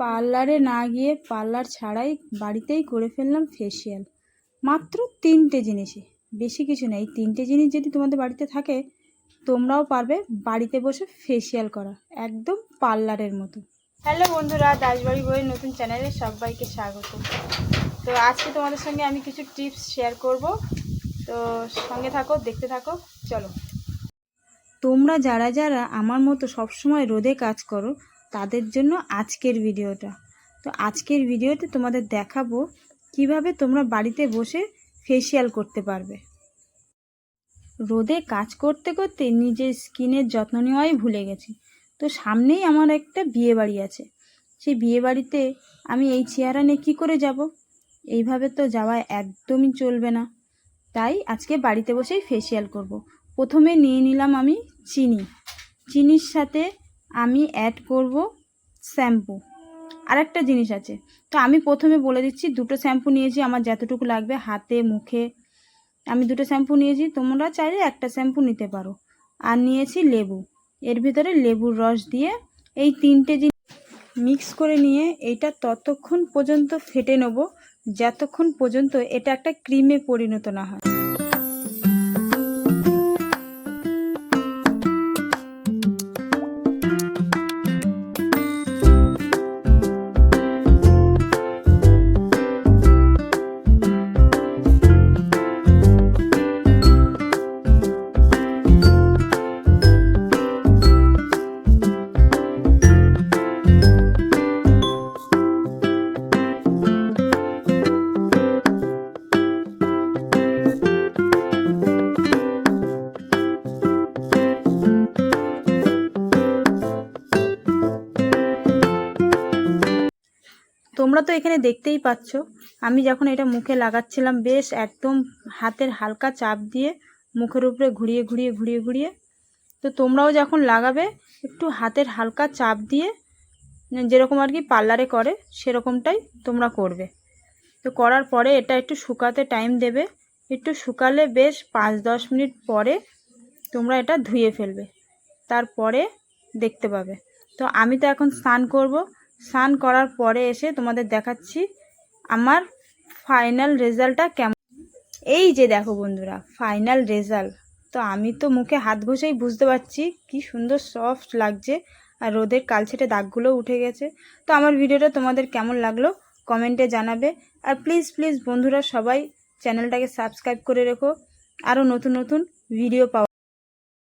পার্লারে না গিয়ে পার্লার ছাড়াই বাড়িতেই করে ফেললাম ফেসিয়াল মাত্র তিনটে জিনিসে বেশি কিছু নেই। তিনটে জিনিস যদি তোমাদের বাড়িতে থাকে তোমরাও পারবে বাড়িতে বসে ফেসিয়াল করা একদম পার্লারের মতো। হ্যালো বন্ধুরা দাসবাড়ি বইয়ের নতুন চ্যানেলে সবাইকে স্বাগত। তো আজকে তোমাদের সঙ্গে আমি কিছু টিপস শেয়ার করব। তো সঙ্গে থাকো দেখতে থাকো চলো। তোমরা যারা যারা আমার মতো সবসময় রোদে কাজ করো তাদের জন্য আজকের ভিডিওটা। তো আজকের ভিডিওতে তোমাদের দেখাবো কীভাবে তোমরা বাড়িতে বসে ফেসিয়াল করতে পারবে। রোদে কাজ করতে করতে নিজের স্কিনের যত্ন নেওয়াই ভুলে গেছি। তো সামনেই আমার একটা বিয়ে বাড়ি আছে। সেই বিয়ে বাড়িতে আমি এই চেয়ারা নিয়ে কী করে যাব? এইভাবে তো যাওয়া একদমই চলবে না। তাই আজকে বাড়িতে বসেই ফেসিয়াল করব। প্রথমে নিয়ে নিলাম আমি চিনি। চিনির সাথে আমি অ্যাড করব শ্যাম্পু আরেকটা জিনিস আছে। তো আমি প্রথমে বলে দিচ্ছি, দুটো শ্যাম্পু নিয়েছি, আমার যতটুকু লাগবে, হাতে, মুখে। আমি দুটো শ্যাম্পু নিয়েছি, তোমরা চাইলে একটা শ্যাম্পু নিতে পারো। আর নিয়েছি লেবু। এর ভিতরে লেবুর রস দিয়ে এই তিনটে জিনিস মিক্স করে নিয়ে এইটা ততক্ষণ পর্যন্ত ফেটে নেব, যতক্ষণ পর্যন্ত এটা একটা ক্রিমে পরিণত না হয়। তোমরা তো এখানে দেখতেই পাচ্ছ। আমি যখন এটা মুখে লাগাচ্ছিলাম, বেশ একদম হাতের হালকা চাপ দিয়ে মুখের উপরে ঘুরিয়ে ঘুরিয়ে ঘুরিয়ে ঘুরিয়ে। তো তোমরাও যখন লাগাবে, একটু হাতের হালকা চাপ দিয়ে, যেরকম আর কি পার্লারে করে, সেরকমটাই তোমরা করবে। তো করার পরে এটা একটু শুকাতে টাইম দেবে। একটু শুকালে বেশ পাঁচ, দশ মিনিট পরে তোমরা এটা ধুয়ে ফেলবে। তারপরে দেখতে পাবে। তো আমি তো এখন স্নান করব। স্নান করার পরে এসে তোমাদের দেখাচ্ছি আমার ফাইনাল রেজাল্টটা কেমন। এই যে দেখো বন্ধুরা ফাইনাল রেজাল্ট তো আমি তো মুখে হাত ঘষেই বুঝতে পারছি কি সুন্দর সফট লাগছে আর রোদের কালছেটে দাগগুলো উঠে গেছে। তো আমার ভিডিওটা তোমাদের কেমন লাগল কমেন্টে জানাবে। আর প্লিজ প্লিজ বন্ধুরা সবাই চ্যানেলটাকে সাবস্ক্রাইব করে রেখো। আরও নতুন নতুন ভিডিও পাওয়া